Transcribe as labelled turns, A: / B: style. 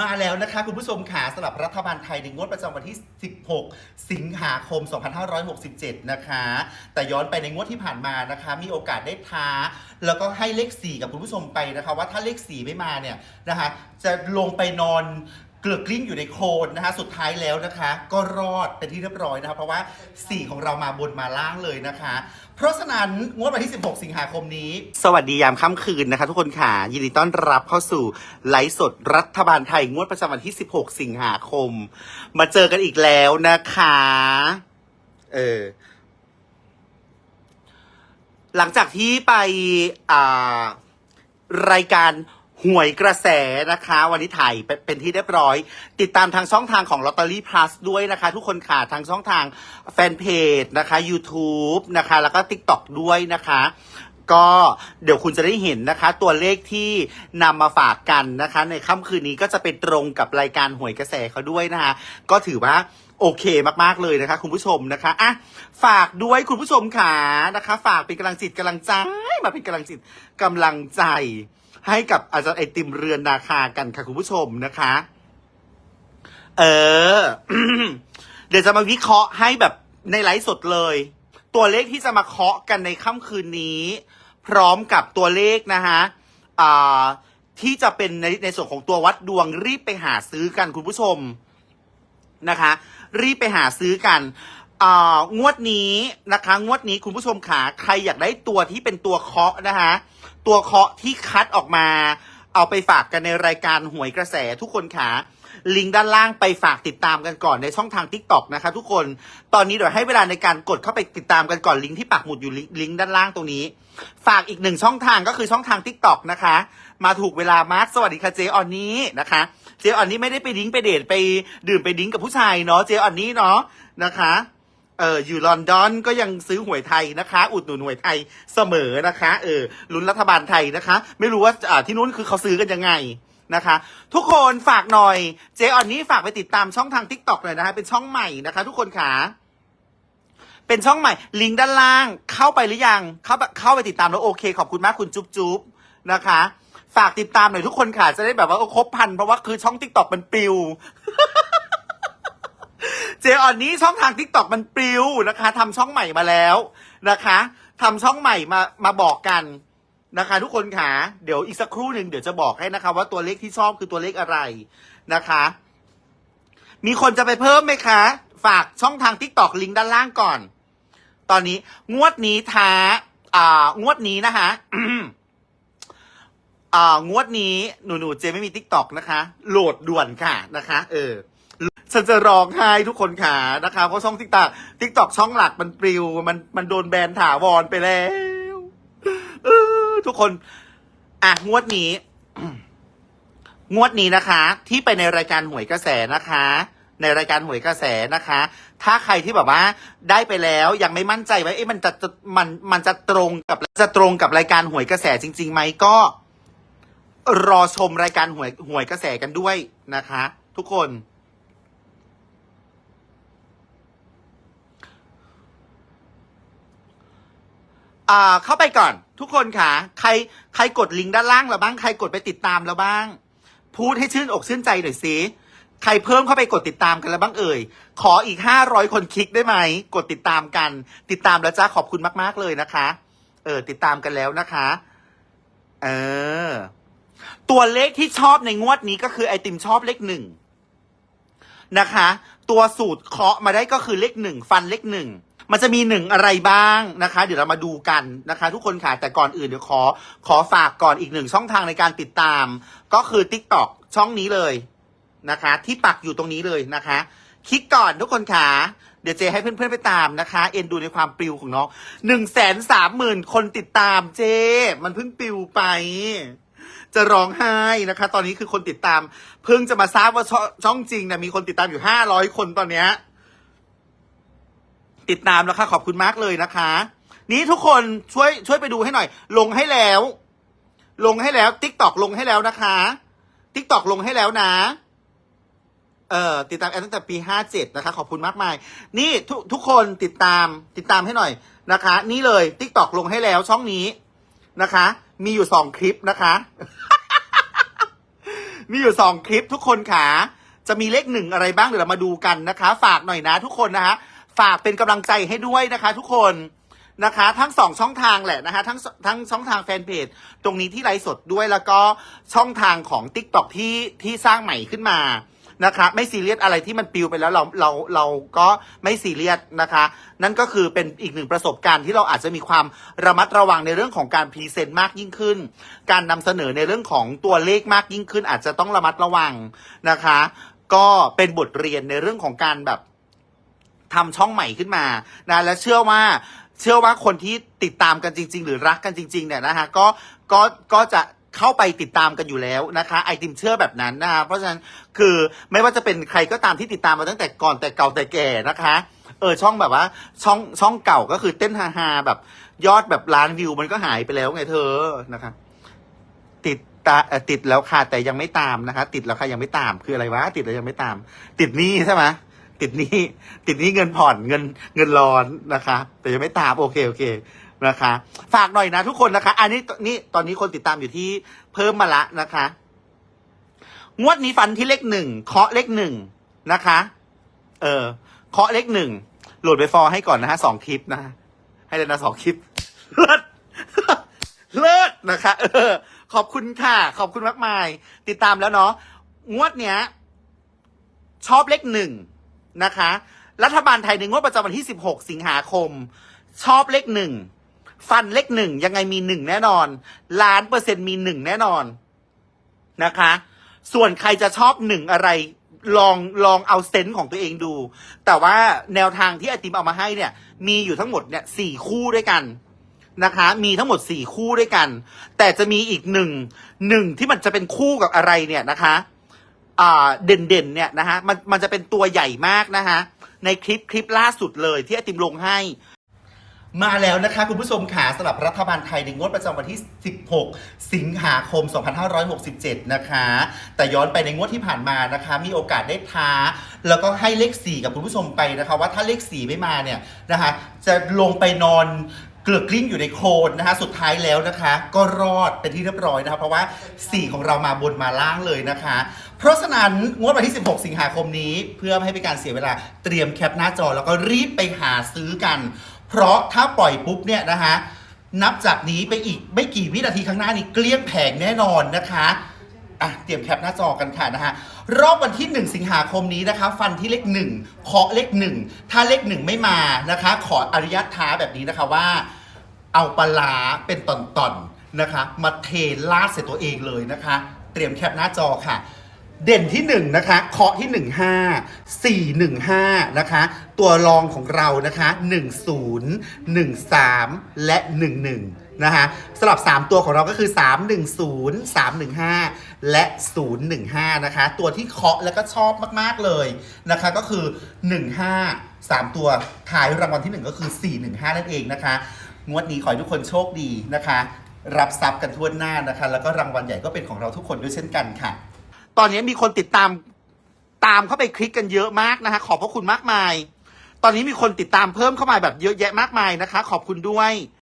A: มาแล้วนะคะ คุณผู้ชมขาสำหรับรัฐบาลไทยในงวดประจำวันที่ 16 สิงหาคม 2567 นะคะ แต่ย้อนไปในงวดที่ผ่านมานะคะ มีโอกาสได้ท้า แล้วก็ให้เลข 4 กับคุณผู้ชมไปนะคะ ว่าถ้าเลข 4 ไม่มาเนี่ยนะคะ จะลงไปนอน เกลือกลิ้งอยู่ในโคลนนะคะ สุดท้ายแล้วนะคะ ก็รอดเป็นที่เรียบร้อยนะคะ เพราะว่า4ของเรามาบนมาล่างเลยนะคะ เพราะฉะนั้นงวดวันที่ 16 สิงหาคมนี้ สวัสดียามค่ำคืนนะคะ ทุกคนค่ะ ยินดีต้อนรับเข้าสู่ไลฟ์สดรัฐบาลไทยงวดประจำวันที่ 16 สิงหาคม มาเจอกันอีกแล้วนะคะ เออหลังจากที่ไปอ่ารายการ หวยกระแสนะคะ วันนี้ถ่ายเป็นที่เรียบร้อย ติดตามทางช่องทางของ Lottery Plus ด้วยนะคะ ทุกคนค่ะทางช่องทางแฟนเพจนะคะ YouTube นะคะ แล้วก็ TikTok ด้วยนะคะก็เดี๋ยวคุณจะได้เห็นนะคะ ตัวเลขที่นำมาฝากกันนะคะ ในค่ำคืนนี้ก็จะเป็นตรงกับรายการหวยกระแสเขาด้วยนะคะ ก็ถือว่าโอเคมากๆเลยนะคะ คุณผู้ชมนะคะอะฝากด้วยคุณผู้ชมขานะคะ ฝากเป็นกำลังจิตกำลังใจมาเป็นกำลังจิตกำลังใจ ให้กับอาจารย์ไอติมเรือนนาคากันค่ะคุณผู้ชมนะคะ เออ เดี๋ยวจะมาวิเคราะห์ให้แบบในไลฟ์สดเลย ตัวเลขที่จะมาเคาะกันในค่ำคืนนี้ พร้อมกับตัวเลขนะคะอ่าที่จะเป็นในในส่วนของตัววัดดวงรีบไปหาซื้อกันคุณผู้ชมนะคะ รีบไปหาซื้อกันงวดนี้นะคะ งวดนี้คุณผู้ชมขาใครอยากได้ตัวที่เป็นตัวเคาะนะคะ ตัวเคาะที่คัดออกมา เอาไปฝากกันในรายการหวยกระแสทุกคนขาลิงก์ด้านล่างไปฝากติดตามกันก่อนในช่องทาง t ิ k t o k นะคะทุกคนตอนนี้เดี๋ยวให้เวลาในการกดเข้าไปติดตามกันก่อนลิงก์ที่ปักหมุดอยู่ลิงก์ลิงด้านล่างตรงนี้ ฝากอีกหนึ่งช่องทางก็คือช่องทาง t ิ k t o k นะคะ มาถูกเวลามากสวัสดีค่ะเจออนนี้นะคะ เจออนนี้ไม่ได้ไปดิ้งไปเดทไปดื่มไปดิ้งกับผู้ชายเนาะเจออนนี้เนาะนะคะ เอออยู่ลอนดอนก็ยังซื้อหวยไทยนะคะ อุดหนุนหวยไทยเสมอนะคะเออลุ้นรัฐบาลไทยนะคะ ไม่รู้ว่าอ่าที่นู้นคือเขาซื้อกันยังไงนะคะ ทุกคนฝากหน่อย เจออนนี้ฝากไปติดตามช่องทาง t ิ k t o k หน่อยนะคะ เป็นช่องใหม่นะคะ ทุกคนค่ะเป็นช่องใหม่ ลิงก์ด้านล่างเข้าไปหรือยังเข้าเข้าไปติดตามแล้วโอเค ขอบคุณมากคุณจุ๊บจุ๊บนะคะ ฝากติดตามหน่อยทุกคนค่ะจะได้แบบว่าครบพันเพราะว่าคือช่อง t ิ k t o k มันปิว เจออนนี้ช่องทาง t ิ k t o k มันปลิวนะคะทำช่องใหม่มาแล้วนะคะทำช่องใหม่มามาบอกกันนะคะ ทุกคนค่ะเดี๋ยวอีกสักครู่หนึ่งเดี๋ยวจะบอกให้นะคะ ว่าตัวเลขที่ชอบคือตัวเลขอะไรนะคะ มีคนจะไปเพิ่มไหมคะ ฝากช่องทาง t ิ k t o k ลิงก์ด้านล่างก่อน ตอนนี้งวดนี้ท้าอ่างวดนี้นะคะ อ่างวดนี้หนูๆเจไม่มี t ิ k t o k นะคะ โหลดด่วนค่ะนะคะ เออ ฉันจะร้องไห้ทุกคนขานะคะเพราะช่องทิกตอกทิกตอกช่องหลักมันปลิว มันมันโดนแบนถาวรไปแล้วเออทุกคน อะงวดนี้ งวดนี้นะคะ ที่ไปในรายการหวยกระแสนะคะ ในรายการหวยกระแสนะคะ ถ้าใครที่แบบว่า ได้ไปแล้วยังไม่มั่นใจว่าเอ๊ะมันจะจะมันมันจะตรงกับจะตรงกับรายการหวยกระแสจริงๆไหมก็รอชมรายการหวยหวยกระแสกันด้วยนะคะ ทุกคน อ่าเข้าไปก่อน ทุกคนค่ะ ใครใครกดลิงก์ด้านล่างแล้วบ้าง ใครกดไปติดตามแล้วบ้าง พูดให้ชื่นอกชื่นใจหน่อยสิใครเพิ่มเข้าไปกดติดตามกันแล้วบ้างเอ่ย ขออีกห้าร้อยคนคลิกได้ไหม กดติดตามกัน ติดตามแล้วจ้าขอบคุณมาก ๆ เลยนะคะ เออ ติดตามกันแล้วนะคะ เออ ตัวเลขที่ชอบในงวดนี้ก็คือไอติมชอบเลขหนึ่งนะคะ ตัวสูตรเคาะมาได้ก็คือเลขหนึ่งฟันเลขหนึ่ง มันจะมีหนึ่งอะไรบ้างนะคะ เดี๋ยวเรามาดูกันนะคะ ทุกคนค่ะแต่ก่อนอื่นเดี๋ยวขอขอฝากก่อนอีกหนึ่งช่องทางในการติดตาม ก็คือ t ิ k t o k ช่องนี้เลยนะคะ ที่ปักอยู่ตรงนี้เลยนะคะ คลิกก่อนทุกคนค่ะเดี๋ยวเจให้เพื่อนๆไปตามนะคะ เอ็นดูในความปลิวของน้องหนึ่งแสนสามหมื่นคนติดตามเจ มันเพิ่งปลิวไป จะร้องไห้นะคะ ตอนนี้คือคนติดตาม เพิ่งจะมาทราบว่าช่องช่องจริงนะมีคนติดตามอยู่ห้าร้อยคนตอนเนี้ย ติดตามแล้วค่ะขอบคุณมากเลยนะคะ นี้ทุกคนช่วยช่วยไปดูให้หน่อย ลงให้แล้ว ลงให้แล้วติ๊กตอกลงให้แล้วนะคะติ๊กตอกลงให้แล้วนะเอ่อติดตามแอนตั้งแต่ปีห้าเจ็ดนะคะ ขอบคุณมากมาย นี่ทุกทุกคนติดตามติดตามให้หน่อยนะคะ นี่เลยติ๊กตอกลงให้แล้วช่องนี้นะคะ มีอยู่สองคลิปนะคะ มีอยู่สองคลิปทุกคนขาจะมีเลขหนึ่งอะไรบ้างเดี๋ยวเรามาดูกันนะคะ ฝากหน่อยนะทุกคนนะคะ ฝากเป็นกำลังใจให้ด้วยนะคะ ทุกคนนะคะ ทั้งสองช่องทางแหละนะคะทั้งทั้งช่องทางแฟนเพจตรงนี้ที่ไลฟ์สดด้วยแล้วก็ช่องทางของ t ิ k t o k ที่ที่สร้างใหม่ขึ้นมานะคะไม่ซีเรียสอะไรที่มันปิวไปแล้วเราเราเราก็ไม่ซีเรียสนะคะ นั่นก็คือเป็นอีกหนึ่งประสบการณ์ที่เราอาจจะมีความระมัดระวังในเรื่องของการพรีเซนต์มากยิ่งขึ้น การนำเสนอในเรื่องของตัวเลขมากยิ่งขึ้น อาจจะต้องระมัดระวังนะคะ ก็เป็นบทเรียนในเรื่องของการแบบ ทำช่องใหม่ขึ้นมานะและเชื่อว่าเชื่อว่าคนที่ติดตามกันจริง ๆ หรือรักกันจริงๆเนี่ยนะคะก็ก็ก็จะเข้าไปติดตามกันอยู่แล้วนะคะไอติมเชื่อแบบนั้นนะคะเพราะฉะนั้นคือไม่ว่าจะเป็นใครก็ตามที่ติดตามมาตั้งแต่ก่อนแต่เก่าแต่แก่นะคะเออช่องแบบว่าช่องช่องเก่าก็คือเต้นฮาฮาๆแบบยอดแบบล้านวิวมันก็หายไปแล้วไงเธอนะคะติดตาติดแล้วค่ะแต่ยังไม่ตามนะคะ ติดแล้วค่ะยังไม่ตามคืออะไรวะติดแล้วยังไม่ตาม ติดนี้ใช่ไหม ติดหนี้ติดหนี้เงินผ่อนเงินเงินร้อนนะคะ แต่ยังไม่ตามโอเคโอเคนะคะ ฝากหน่อยนะทุกคนนะคะ อันนี้นี่ตอนนี้คนติดตามอยู่ที่เพิ่มมาละนะคะ งวดนี้ฟันที่เลขหนึ่งเคาะเลขหนึ่งนะคะ เออเคาะเลขหนึ่งโหลดไปฟอร์ให้ก่อนนะฮะสองคลิปนะฮะให้เลยนะสองคลิปเลิศเลิศนะคะ เออ ขอบคุณค่ะ ขอบคุณมากมาย ติดตามแล้วเนาะงวดเนี้ย ชอบเลขหนึ่ง นะคะ รัฐบาลไทยในงวดประจำวันที่ 16 สิงหาคม ชอบเลขหนึ่งฟันเลขหนึ่งยังไงมีหนึ่งแน่นอน ล้านเปอร์เซ็นต์มีหนึ่งแน่นอนนะคะ ส่วนใครจะชอบหนึ่งอะไร ลองลองเอาเซนส์ของตัวเองดู แต่ว่าแนวทางที่ไอติมเอามาให้เนี่ย มีอยู่ทั้งหมดเนี่ยสี่คู่ด้วยกันนะคะ มีทั้งหมดสี่คู่ด้วยกัน แต่จะมีอีกหนึ่งหนึ่งที่มันจะเป็นคู่กับอะไรเนี่ยนะคะ เด่นๆเนี่ยนะฮะมันมันจะเป็นตัวใหญ่มากนะฮะในคลิปคลิปล่าสุดเลยที่ไอติมลงให้ มาแล้วนะคะ คุณผู้ชมขาสำหรับรัฐบาลไทยในงวดประจำวันที่ 16 สิงหาคม 2567 นะคะ แต่ย้อนไปในงวดที่ผ่านมานะคะ มีโอกาสได้ท้า แล้วก็ให้เลข 4 กับคุณผู้ชมไปนะคะ ว่าถ้าเลข 4 ไม่มาเนี่ยนะคะจะลงไปนอน เกลือกกลิ้งอยู่ในโคลนนะคะ สุดท้ายแล้วนะคะ ก็รอดเป็นที่เรียบร้อยนะคะ เพราะว่า4ของเรามาบนมาล่างเลยนะคะ เพราะฉะนั้นงวดวันที่ 16 สิงหาคมนี้ เพื่อไม่ให้เป็นการเสียเวลาเตรียมแคปหน้าจอแล้วก็รีบไปหาซื้อกัน เพราะถ้าปล่อยปุ๊บเนี่ยนะคะ นับจากนี้ไปอีกไม่กี่วินาทีข้างหน้านี้เกลี้ยงแผงแน่นอนนะคะ อะเตรียมแคปหน้าจอกันค่ะนะฮะรอบวันที่ 1 สิงหาคมนี้นะคะ ฟันที่เลขหนึ่งเคาะเลขหนึ่งถ้าเลขหนึ่งไม่มานะคะ ขออนุญาตท้าแบบนี้นะคะว่า เอาปลาเป็นตอนๆนะคะ มาเทลาดใส่ตัวเองเลยนะคะ เตรียมแคปหน้าจอค่ะ เด่นที่1นะคะ เคาะที่ 15 415 นะคะ ตัวรองของเรานะคะ 10 13 และ 11 นะคะสำหรับ 3 ตัวของเราก็คือ 310 315 และ 015 นะคะ ตัวที่เคาะแล้วก็ชอบมาก ๆ เลยนะคะ ก็คือ 15 3 ตัวท้ายรางวัลที่ 1 ก็คือ 415 นั่นเองนะคะ งวดนี้ขอให้ทุกคนโชคดีนะคะ รับทรัพย์กันทั่วหน้านะคะ แล้วก็รางวัลใหญ่ก็เป็นของเราทุกคนด้วยเช่นกันค่ะ ตอนนี้มีคนติดตามตามเข้าไปคลิกกันเยอะมากนะคะขอบพระคุณมากมาย ตอนนี้มีคนติดตามเพิ่มเข้ามาแบบเยอะแยะมากมายนะคะ ขอบคุณด้วย